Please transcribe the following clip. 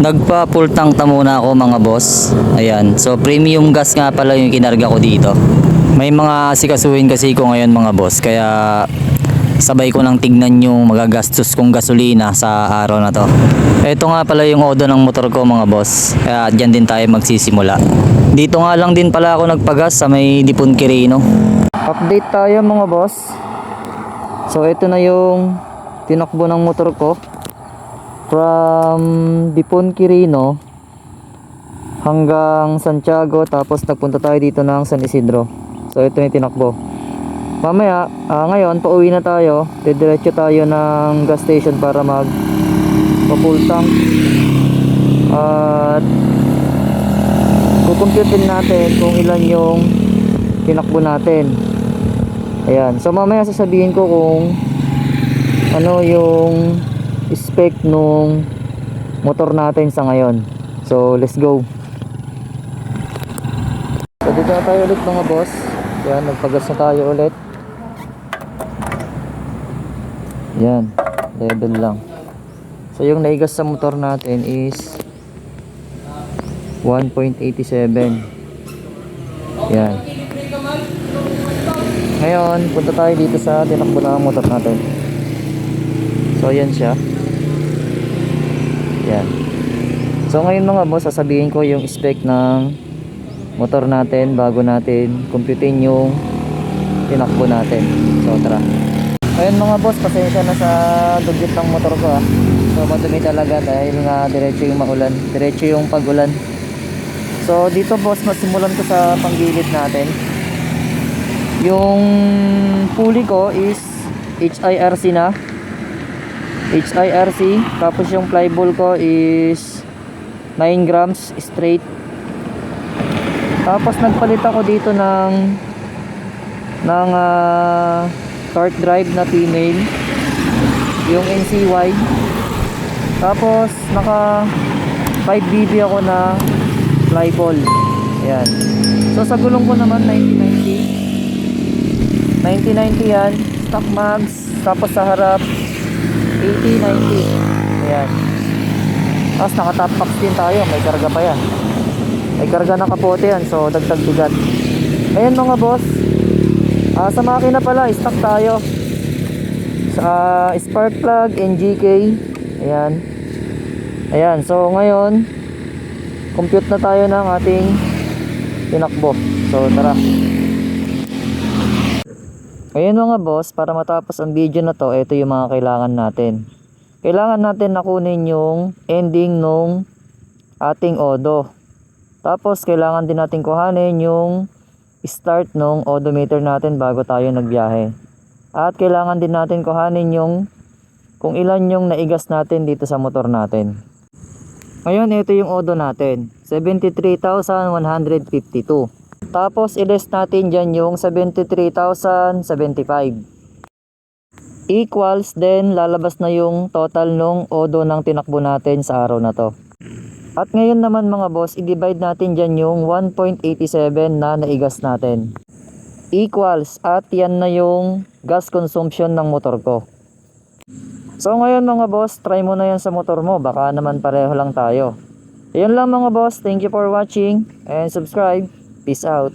Nagpa full tank na muna ako mga boss. Ayan. So premium gas nga pala yung kinarga ko dito. May mga sikasuhin kasi ko ngayon mga boss. Kaya sabay ko nang tignan yung magagastos kong gasolina sa araw na to. Ito nga pala yung odo ng motor ko mga boss. Kaya dyan din tayo magsisimula. Dito nga lang din pala ako nagpagas sa may Dipon Quirino. Update tayo mga boss. So ito na yung tinakbo ng motor ko from Dipon Quirino hanggang Santiago tapos nagpunta tayo dito ng San Isidro. So ito yung tinakbo. Mamaya, ah, ngayon pauwi na tayo. Didiretso tayo ng gas station para mag full tank. At kukumputin natin kung ilan yung tinakbo natin. Ayan. So mamaya sasabihin ko kung ano yung spec nung motor natin sa ngayon. So let's go. So dito na tayo ulit mga boss. Yan, nagpagas na tayo ulit. Yan, level lang. So yung naigas sa motor natin is 1.87. Yan. Ngayon, punta tayo dito sa tinakbo na motor natin. So yan siya. Yan. So ngayon mga boss, sasabihin ko yung spec ng motor natin bago natin computein yung tinakbo natin. So tara. Ayun mga boss, pasensya na sa dugyot ng motor ko ah. So madumi talaga dahil nga diretso yung maulan, diretso yung pagulan. So dito boss, masimulan ko sa panggilid natin. Yung pulley ko is HIRC na. HIRC, tapos yung flyball ko is 9 grams straight. Tapos nagpalit ako dito ng ng ah, torque drive na female. Yung NCY tapos naka 5BB ako na fly ball. Ayan. So sa gulong ko naman 9090 9090 yan. Stock mags. Tapos sa harap 8090 ayan tapos naka top box din tayo may karga pa yan may karga na kapote yan so dagdag bigat ayan mga boss Ah, sa makina pala, stock tayo. Sa spark plug, NGK. Ayan. Ayan, so ngayon, compute na tayo ng ating tinakbo. So, tara. Ayan mga boss, para matapos ang video na to, ito yung mga kailangan natin. Kailangan natin nakunin yung ending nung ating odo. Tapos, kailangan din natin kuhanin yung start nung odometer natin bago tayo nagbiyahe. At kailangan din natin kuhanin yung kung ilan yung naigas natin dito sa motor natin. Ngayon, ito yung odo natin. 73,152. Tapos, i-less natin dyan yung 73,075. Equals, then lalabas na yung total nung odo ng tinakbo natin sa araw na to. At ngayon naman mga boss, i-divide natin dyan yung 1.87 na naigas natin. Equals at yan na yung gas consumption ng motor ko. So ngayon mga boss, try mo na yan sa motor mo. Baka naman pareho lang tayo. Ayun lang mga boss. Thank you for watching and subscribe. Peace out.